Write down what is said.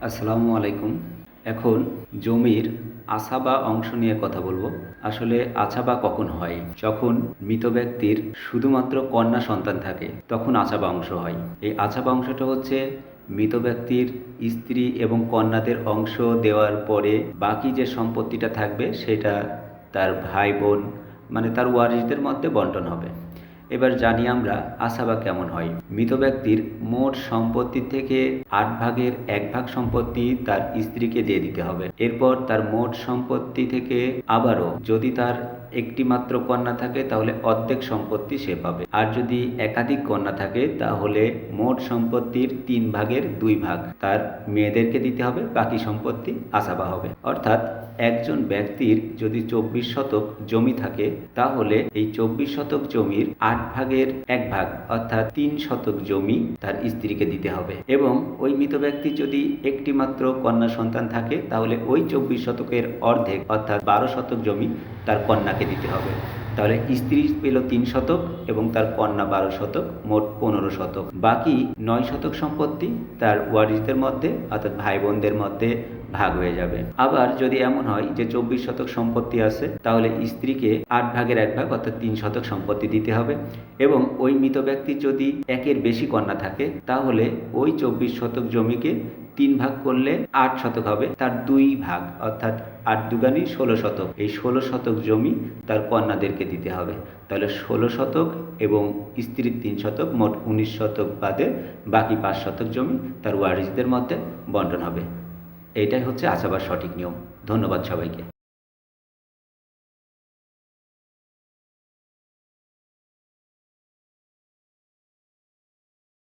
আসসালামু আলাইকুম। এখন জমির আছা বা অংশ নিয়ে কথা বলব। আসলে আছা বা কখন হয়? যখন মৃত ব্যক্তির শুধুমাত্র কন্যা সন্তান থাকে, তখন আছা বা অংশ হয়। এই আছা বা অংশটা হচ্ছে মৃত ব্যক্তির স্ত্রী এবং কন্যাদের অংশ দেওয়ার পরে বাকি যে সম্পত্তিটা থাকবে, সেটা তার ভাই বোন মানে তার ওয়ারিসদের মধ্যে বন্টন হবে। এবার জানি আমরা আশাবা কেমন হয়। মৃত ব্যক্তির মোট সম্পত্তি থেকে আট ভাগের এক ভাগ সম্পত্তি তার স্ত্রীকে দিয়ে দিতে হবে। এরপর তার মোট সম্পত্তি থেকে আবারও যদি তার একটি মাত্র কন্যা থাকে, তাহলে অর্ধেক সম্পত্তি সে পাবে। আর যদি একাধিক কন্যা থাকে, তাহলে মোট সম্পত্তির তিন ভাগের দুই ভাগ তার মেয়েদেরকে দিতে হবে, বাকি সম্পত্তি আসাবা হবে। অর্থাৎ একজন ব্যক্তির যদি চব্বিশ শতক জমি থাকে, তাহলে এই চব্বিশ শতক জমির আট ভাগের এক ভাগ, অর্থাৎ তিন শতক জমি তার স্ত্রীকে দিতে হবে। এবং ওই মৃত ব্যক্তি যদি একটি মাত্র কন্যা সন্তান থাকে, তাহলে ওই চব্বিশ শতকের অর্ধেক, অর্থাৎ বারো শতক জমি তার কন্যাকে দিতে হবে। তাহলে স্ত্রী পেল তিন শতক এবং তার কন্যা বারো শতক, মোট পনেরো শতক। বাকি নয় শতক সম্পত্তি তার ওয়ারিসদের মধ্যে, অর্থাৎ ভাই বোনদের মধ্যে ভাগ হয়ে যাবে। আবার যদি এমন হয় যে চব্বিশ শতক সম্পত্তি আছে, তাহলে স্ত্রীকে আট ভাগের এক ভাগ, অর্থাৎ তিন শতক সম্পত্তি দিতে হবে। এবং ওই মৃত ব্যক্তির যদি একের বেশি কন্যা থাকে, তাহলে ওই চব্বিশ শতক জমিকে তিন ভাগ করলে আট শতক হবে, তার দুই ভাগ, অর্থাৎ আট দুগানি ষোলো শতক। এই ষোলো শতক জমি তার কন্যাদেরকে দিতে হবে। তাহলে ষোলো শতক এবং স্ত্রীর তিন শতক, মোট উনিশ শতক বাদে বাকি পাঁচ শতক জমি তার ওয়ারিসদের মধ্যে বন্টন হবে। এটাই হচ্ছে আসাবার সঠিক নিয়ম। ধন্যবাদ সবাইকে।